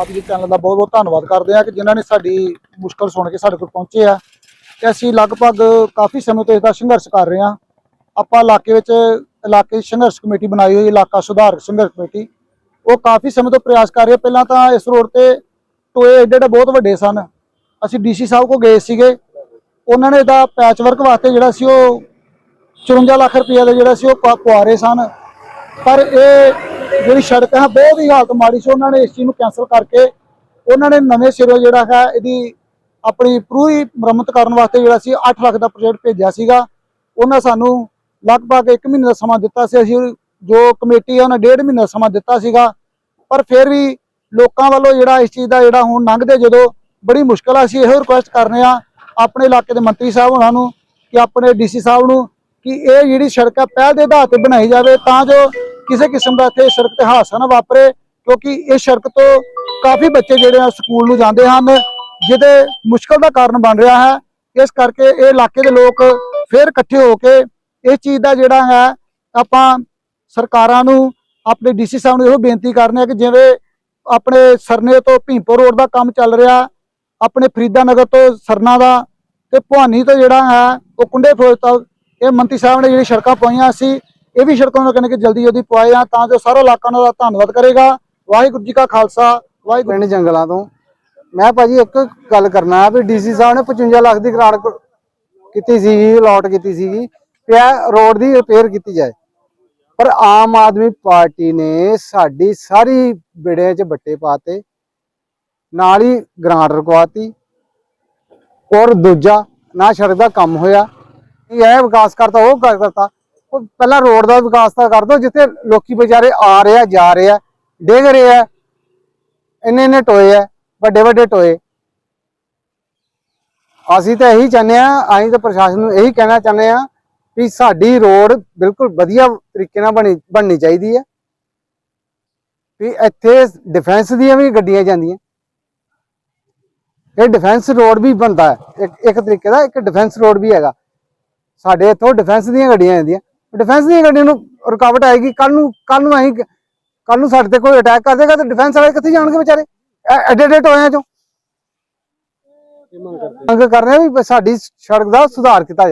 ਆਪ ਜੀ ਚੈਨਲ ਦਾ ਬਹੁਤ ਬਹੁਤ ਧੰਨਵਾਦ ਕਰਦੇ ਆ ਕਿ ਜਿਨ੍ਹਾਂ ਨੇ ਸਾਡੀ ਮੁਸ਼ਕਲ ਸੁਣ ਕੇ ਸਾਡੇ ਕੋਲ ਪਹੁੰਚੇ ਆ। ਤੇ ਅਸੀਂ ਲਗਭਗ ਕਾਫੀ ਸਮੇਂ ਤੋਂ ਇਸ ਦਾ ਸੰਘਰਸ਼ ਕਰ ਰਹੇ ਆ ਆਪਾਂ ਇਲਾਕੇ ਵਿੱਚ, ਇਲਾਕੇ ਸੰਘਰਸ਼ ਕਮੇਟੀ ਬਣਾਈ ਹੋਈ, ਇਲਾਕਾ ਸੁਧਾਰਕ ਸੰਘਰਸ਼ ਕਮੇਟੀ। ਉਹ ਕਾਫੀ ਸਮੇਂ ਤੋਂ ਪ੍ਰਯਾਸ ਕਰ ਰਹੀ ਹੈ। ਪਹਿਲਾਂ ਤਾਂ ਇਸ ਰੋਡ ਤੇ ਟੋਏ ਏਡੇ ਏਡੇ ਬਹੁਤ ਵੱਡੇ ਸਨ। ਅਸੀਂ ਡੀਸੀ ਸਾਹਿਬ ਕੋ ਗਏ ਸੀਗੇ। ਉਹਨਾਂ ਨੇ ਇਹਦਾ ਪੈਚ ਵਰਕ ਵਾਸਤੇ ਜਿਹੜਾ ਸੀ ਉਹ 54 ਲੱਖ ਰੁਪਏ ਦਾ ਜਿਹੜਾ ਸੀ ਉਹ ਪਵਾ ਰਹੇ ਸਨ। ਪਰ ਇਹ ਜਿਹੜੀ ਸੜਕ ਹੈ, ਬਹੁਤ ਹੀ ਹਾਲਤ ਮਾੜੀ ਸੀ। ਉਹਨਾਂ ਨੇ ਇਸ ਚੀਜ਼ ਨੂੰ ਕੈਨਸਲ ਕਰਕੇ ਉਹਨਾਂ ਨੇ ਨਵੇਂ ਸਿਰੋਂ ਜਿਹੜਾ ਹੈ, ਇਹਦੀ ਆਪਣੀ ਪੂਰੀ ਮੁਰੰਮਤ ਕਰਨ ਵਾਸਤੇ ਜਿਹੜਾ ਸੀ 8 ਲੱਖ ਦਾ ਪ੍ਰੋਜੈਕਟ ਭੇਜਿਆ ਸੀਗਾ। ਉਹਨਾਂ ਸਾਨੂੰ ਲਗਭਗ 1 ਮਹੀਨੇ ਦਾ ਸਮਾਂ ਦਿੱਤਾ ਸੀ। ਅਸੀਂ ਜੋ ਕਮੇਟੀ ਆ ਉਹਨਾਂ ਡੇਢ ਮਹੀਨੇ ਦਾ ਸਮਾਂ ਦਿੱਤਾ ਸੀਗਾ। ਪਰ ਫਿਰ ਵੀ ਲੋਕਾਂ ਵੱਲੋਂ ਜਿਹੜਾ ਇਸ ਚੀਜ਼ ਦਾ ਜਿਹੜਾ ਹੁਣ ਲੰਘਦੇ ਜਦੋਂ ਬੜੀ ਮੁਸ਼ਕਲ ਆ, ਅਸੀਂ ਇਹੋ ਰਿਕੁਐਸਟ ਕਰਨੇ ਆ ਆਪਣੇ ਇਲਾਕੇ ਦੇ ਮੰਤਰੀ ਸਾਹਿਬ ਉਹਨਾਂ ਨੂੰ, ਕਿ ਆਪਣੇ ਡੀਸੀ ਸਾਹਿਬ ਨੂੰ, ਕਿ ਇਹ ਜਿਹੜੀ ਸੜਕ ਆ ਪਹਿਲ ਦੇ ਆਧਾਰ ਤੇ ਬਣਾਈ ਜਾਵੇ, ਤਾਂ ਜੋ ਕਿਸੇ ਕਿਸਮ ਦਾ ਇੱਥੇ ਸੜਕ ਤੇ ਹਾਦਸਾ ਨਾ ਵਾਪਰੇ, ਕਿਉਂਕਿ ਇਸ ਸੜਕ ਤੋਂ ਕਾਫੀ ਬੱਚੇ ਜਿਹੜੇ ਆ ਸਕੂਲ ਨੂੰ ਜਾਂਦੇ ਹਨ, ਜਿਹਦੇ ਮੁਸ਼ਕਲ ਦਾ ਕਾਰਨ ਬਣ ਰਿਹਾ ਹੈ। ਇਸ ਕਰਕੇ ਇਹ ਇਲਾਕੇ ਦੇ ਲੋਕ ਫਿਰ ਇਕੱਠੇ ਹੋ ਕੇ ਇਸ ਚੀਜ਼ ਦਾ ਜਿਹੜਾ ਹੈ, ਆਪਾਂ ਸਰਕਾਰਾਂ ਨੂੰ, ਆਪਣੇ ਡੀਸੀ ਸਾਹਿਬ ਨੂੰ ਇਹੋ ਬੇਨਤੀ ਕਰਨੇ ਆ ਕਿ ਜਿਵੇਂ ਆਪਣੇ ਸਰਨੇ ਤੋਂ ਭੀਮਪੁਰ ਰੋਡ ਦਾ ਕੰਮ ਚੱਲ ਰਿਹਾ, ਆਪਣੇ ਫਰੀਦਾਨਗਰ ਤੋਂ ਸਰਨਾ ਦਾ ਤੇ ਭਵਾਨੀ ਤੋਂ ਜਿਹੜਾ ਹੈ, ਉਹ ਕੁੰਡੇ ਫਰੋਜ ਤੱਕ, ਇਹ ਮੰਤਰੀ ਸਾਹਿਬ ਨੇ ਜਿਹੜੀ ਸੜਕਾਂ ਪਾਈਆਂ ਸੀ ਇਹ ਵੀ ਸੜਕਾਂ ਨੂੰ ਕਹਿੰਦੇ ਕਿ ਜਲਦੀ ਜਲਦੀ ਪਵਾਏ ਆ, ਤਾਂ ਜੋ ਸਾਰਾ ਇਲਾਕਾ ਉਹਨਾਂ ਦਾ ਧੰਨਵਾਦ ਕਰੇਗਾ। ਵਾਹਿਗੁਰੂ ਜੀ ਕਾ ਖਾਲਸਾ, ਵਾਹਿਗੁਰੂ ਪਿੰਡ ਜੰਗਲਾਂ ਤੋਂ। ਮੈਂ ਭਾਜੀ ਇੱਕ ਗੱਲ ਕਰਨਾ ਵੀ ਡੀਸੀ ਸਾਹਿਬ ਨੇ 55 ਲੱਖ ਦੀ ਗ੍ਰਾਂਟ ਕੀਤੀ ਸੀਗੀ ਅਲਾਟ ਕੀਤੀ ਸੀਗੀ ਪਿਆ ਰੋਡ ਦੀ ਰਿਪੇਅਰ ਕੀਤੀ ਜਾਏ। ਪਰ ਆਮ ਆਦਮੀ ਪਾਰਟੀ ਨੇ ਸਾਡੀ ਸਾਰੀ ਬਿੜਿਆਂ 'ਚ ਬੱਟੇ ਪਾਤੇ, ਨਾਲ ਹੀ ਗ੍ਰਾਂਟ ਰਕਵਾਤੀ, ਔਰ ਦੂਜਾ ਨਾ ਸੜਕ ਦਾ ਕੰਮ ਹੋਇਆ। ਇਹ ਵਿਕਾਸ ਕਰਤਾ, ਉਹ ਕਰ ਕਰਤਾ। ਉਹ ਪਹਿਲਾਂ ਰੋਡ ਦਾ ਵਿਕਾਸ ਤਾਂ ਕਰ ਦੋ ਜਿੱਥੇ ਲੋਕੀ ਵਿਚਾਰੇ ਆ ਰਹੇ ਆ, ਜਾ ਰਹੇ ਆ, ਡਿੱਗ ਰਹੇ ਆ, ਇੰਨੇ ਇੰਨੇ ਟੋਏ ਆ, ਵੱਡੇ ਵੱਡੇ ਟੋਏ। ਅਸੀਂ ਤਾਂ ਇਹੀ ਚਾਹੁੰਦੇ ਆ ਅਸੀਂ ਤਾਂ ਪ੍ਰਸ਼ਾਸਨ ਨੂੰ ਇਹੀ ਕਹਿਣਾ ਚਾਹੁੰਦੇ ਆ ਵੀ ਸਾਡੀ ਰੋਡ ਬਿਲਕੁਲ ਵਧੀਆ ਤਰੀਕੇ ਨਾਲ ਬਣੀ, ਬਣਨੀ ਚਾਹੀਦੀ ਹੈ। ਵੀ ਇੱਥੇ ਡਿਫੈਂਸ ਦੀਆਂ ਵੀ ਗੱਡੀਆਂ ਜਾਂਦੀਆਂ। ਇਹ ਡਿਫੈਂਸ ਰੋਡ ਵੀ ਬਣਦਾ ਹੈ। ਇੱਕ ਇੱਕ ਤਰੀਕੇ ਦਾ ਇੱਕ ਡਿਫੈਂਸ ਰੋਡ ਵੀ ਹੈਗਾ। ਸਾਡੇ ਇੱਥੋਂ ਡਿਫੈਂਸ ਦੀਆਂ ਗੱਡੀਆਂ ਜਾਂਦੀਆਂ। ਡਿਫੈਂਸ ਦੀਆਂ ਗੱਡੀਆਂ ਨੂੰ ਰੁਕਾਵਟ ਆਏਗੀ ਕੱਲ ਨੂੰ ਕੱਲ ਨੂੰ ਅਸੀਂ ਕੱਲ ਨੂੰ ਸਾਡੇ ਤੇ ਕੋਈ ਅਟੈਕ ਕਰ ਦੇਗਾ ਤਾਂ ਡਿਫੈਂਸ ਵਾਲੇ ਕਿੱਥੇ ਜਾਣਗੇ ਵਿਚਾਰੇ? ਐਡੇ ਐਡੇ ਟੋਇਆਂ ਚੋਂ। ਮੰਗ ਕਰ ਰਹੇ ਆ ਵੀ ਸਾਡੀ ਸੜਕ ਦਾ ਸੁਧਾਰ ਕੀਤਾ ਜਾਏ।